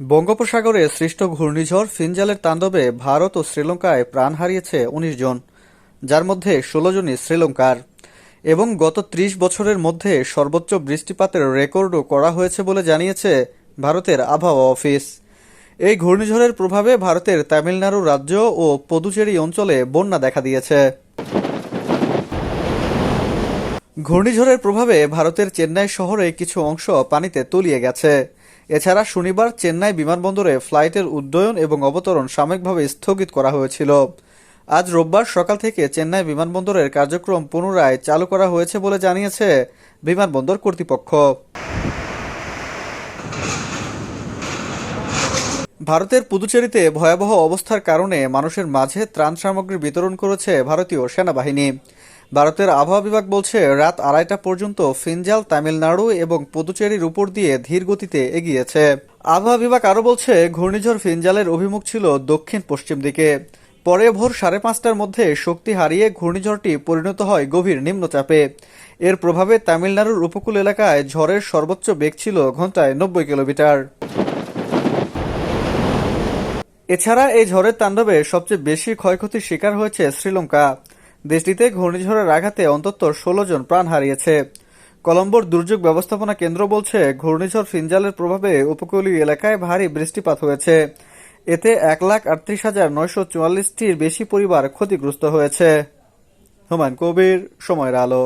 বঙ্গোপসাগরে সৃষ্ট ঘূর্ণিঝড় ফিনজালের তাণ্ডবে ভারত ও শ্রীলঙ্কায় প্রাণ হারিয়েছে উনিশ জন, যার মধ্যে ষোলো জনই শ্রীলঙ্কার। এবং গত ত্রিশ বছরের মধ্যে সর্বোচ্চ বৃষ্টিপাতের রেকর্ডও করা হয়েছে বলে জানিয়েছে ভারতের আবহাওয়া অফিস। এই ঘূর্ণিঝড়ের প্রভাবে ভারতের তামিলনাড়ু রাজ্য ও পদুচেরি অঞ্চলে বন্যা দেখা দিয়েছে। ঘূর্ণিঝড়ের প্রভাবে ভারতের চেন্নাই শহরে কিছু অংশ পানিতে তলিয়ে গেছে। এছাড়া শনিবার চেন্নাই বিমানবন্দরে ফ্লাইটের উড্ডয়ন এবং অবতরণ সাময়িকভাবে স্থগিত করা হয়েছিল। আজ রোববার সকাল থেকে চেন্নাই বিমানবন্দরের কার্যক্রম পুনরায় চালু করা হয়েছে বলে জানিয়েছে বিমানবন্দর কর্তৃপক্ষ। ভারতের পুদুচেরিতে ভয়াবহ অবস্থার কারণে মানুষের মাঝে ত্রাণ সামগ্রী বিতরণ করেছে ভারতীয় সেনাবাহিনী। ভারতের আবহাওয়া বিভাগ বলছে, রাত আড়াইটা পর্যন্ত ফিনজাল তামিলনাড়ু এবং পুদুচেরির উপর দিয়ে ধীর গতিতে এগিয়েছে। আবহাওয়া বিভাগ আরও বলছে, ঘূর্ণিঝড় ফিনজালের অভিমুখ ছিল দক্ষিণ পশ্চিম দিকে। পরে ভোর সাড়ে পাঁচটার মধ্যে শক্তি হারিয়ে ঘূর্ণিঝড়টি পরিণত হয় গভীর নিম্নচাপে। এর প্রভাবে তামিলনাড়ুর উপকূল এলাকায় ঝড়ের সর্বোচ্চ বেগ ছিল ঘন্টায় নব্বই কিলোমিটার। এছাড়া এই ঝড়ের তাণ্ডবে সবচেয়ে বেশি ক্ষয়ক্ষতির শিকার হয়েছে শ্রীলঙ্কা। দেশটিতে ঘূর্ণিঝড়ের আঘাতে অন্তত ষোলো জন প্রাণ হারিয়েছে। কলম্বোর দুর্যোগ ব্যবস্থাপনা কেন্দ্র বলছে, ঘূর্ণিঝড় ফিনজালের প্রভাবে উপকূলীয় এলাকায় ভারী বৃষ্টিপাত হয়েছে। এতে এক লাখ আটত্রিশ হাজার নয়শো চুয়াল্লিশটির বেশি পরিবার ক্ষতিগ্রস্ত হয়েছে। হুমায়ুন কবির, সময়ের আলো।